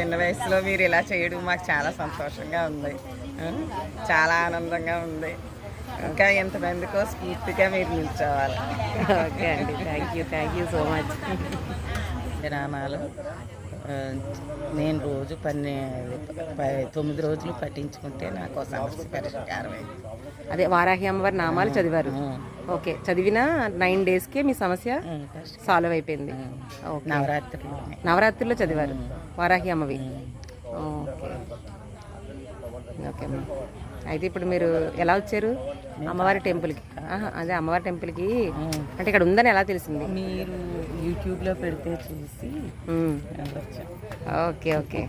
చిన్న వయసులో మీరు ఇలా చేయడం మాకు చాలా సంతోషంగా ఉంది. చాలా ఆనందంగా ఉంది. ఇంకా ఎంతమందికో స్ఫూర్తిగా మీరు నిల్చోవాలి. ఓకే అండి. Thank you. Thank you so much. విరాణాలు నేను రోజు పన్నె తొమ్మిది రోజులు పట్టించుకుంటే నాకు సమస్య పరిష్కారం అయింది అదే వారాహి అమ్మవారి నామాలు చదివారు. ఓకే చదివిన నైన్ డేస్కే మీ సమస్య సాల్వ్ అయిపోయింది. ఓకే. నవరాత్రిలోనే నవరాత్రిలో చదివారు వారాహి అమ్మవి. ఓకే. ఓకే అమ్మ. అయితే ఇప్పుడు మీరు ఎలా వచ్చారు? అమ్మవారి టెంపుల్కి. అదే అమ్మవారి టెంపుల్కి. అంటే ఇక్కడ ఉందని ఎలా తెలిసింది? మీరు యూట్యూబ్లో పెడితే చూసి ఓకే ఓకే.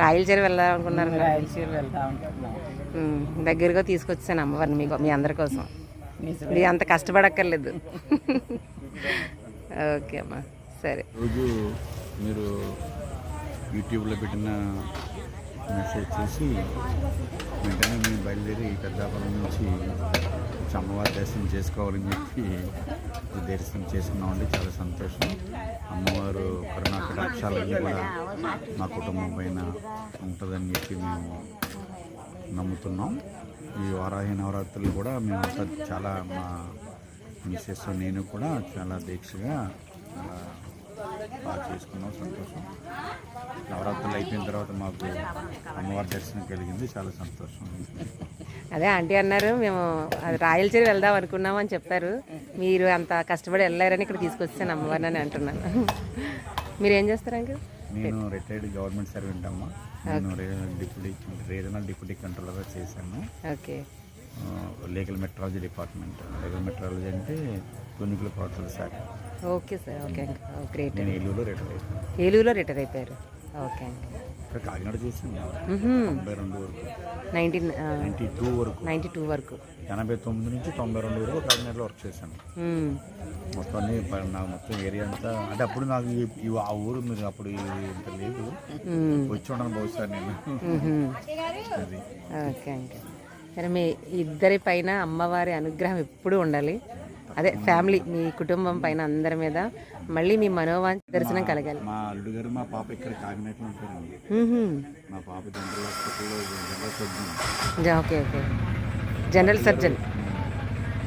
రాయలచేరి వెళ్దాం అనుకున్నారు రాయలసీమ వెళ్దాం. దగ్గరగా తీసుకొచ్చాను అమ్మవారిని మీకు మీ అందరి కోసం. మీరు అంత కష్టపడక్కర్లేదు. ఓకే అమ్మా. సరే. రోజు మీరు యూట్యూబ్లో పెట్టిన మెసేజ్ చేసి వెంటనే మేము బయలుదేరి పెద్దాపురం నుంచి అమ్మవారి దర్శనం చేసుకోవాలని చెప్పి దర్శనం చేసుకున్నామండి. చాలా సంతోషం. అమ్మవారు కరుణా కటాక్షాలన్నీ కూడా మా కుటుంబం పైన ఉంటుందని చెప్పి మేము నమ్ముతున్నాం. ఈ వారాహి నవరాత్రులు కూడా మేము చాలా మా మిస్సెస్ నేను కూడా చాలా దీక్షగా బాగా చేసుకున్నాం. సంతోషం. నవరాత్రులు అయిపోయిన తర్వాత మాకు అమ్మవారి దర్శనం కలిగింది. చాలా సంతోషం అదే ఆంటీ అన్నారు మేము అది రాయలచేరి వెళ్దాం అనుకున్నాం అని చెప్పారు. మీరు అంత కష్టపడి వెళ్ళారని ఇక్కడ తీసుకొచ్చాను అమ్మవారిని అని అంటున్నాను. మీరు ఏం చేస్తారు అంకుల్? నేను రిటైర్డ్ గవర్నమెంట్ సర్వెంట్ అమ్మ. నేను డిప్యూటీ రీజనల్ డిప్యూటీ కంట్రోలర్గా చేశాను. Okay. Legal metrology department legal metrology అంటే క్లినికల్ ప్రవర్తన శాఖ. Okay sir okay great. నేను ఏలూరులో రిటైర్ అయిపోయాను. ఏలూరులో రిటైర్ అయిపోయారు. ఓకే. ఇక్కడ కాకినాడ వరకు. నైన్టీన్ నైంటీ టూ వరకు. నైంటీ టూ వరకు. ఎనభై తొమ్మిది నుంచి తొంభై రెండు వరకు కాకినాడలో వర్క్ చేశాను. మొత్తం అన్ని నాకు మొత్తం ఏరియా అంతా అంటే అప్పుడు నాకు ఆ ఊరు మీరు అప్పుడు ఇంత లేదు. వచ్చి ఉండను బహుశా నేను. Okay uncle. సరే మీ ఇద్దరి పైన అమ్మవారి అనుగ్రహం ఎప్పుడూ ఉండాలి. అదే ఫ్యామిలీ మీ కుటుంబం పైన అందరి మీద మళ్ళీ మీ మనోవాంఛ దర్శనం కలగాలి. మా అల్లుడు గారు మా పాప ఇక్కడ కాకినాడలో ఉంటారండి. మా పాప జనరల్ హాస్పిటల్లో general surgeon. Okay okay. General surgeon.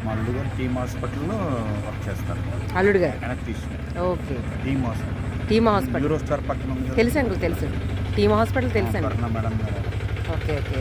మా అల్లుడు గారు టీమ్ హాస్పిటల్లో వర్క్ చేస్తారు. అల్లుడు గారు okay. Team hospital. టీమా hospital. Star పక్కన తెలుసు అంకుల్ తెలుసు. టీమా హాస్పిటల్ తెలుసు అండి ఓకే ఓకే.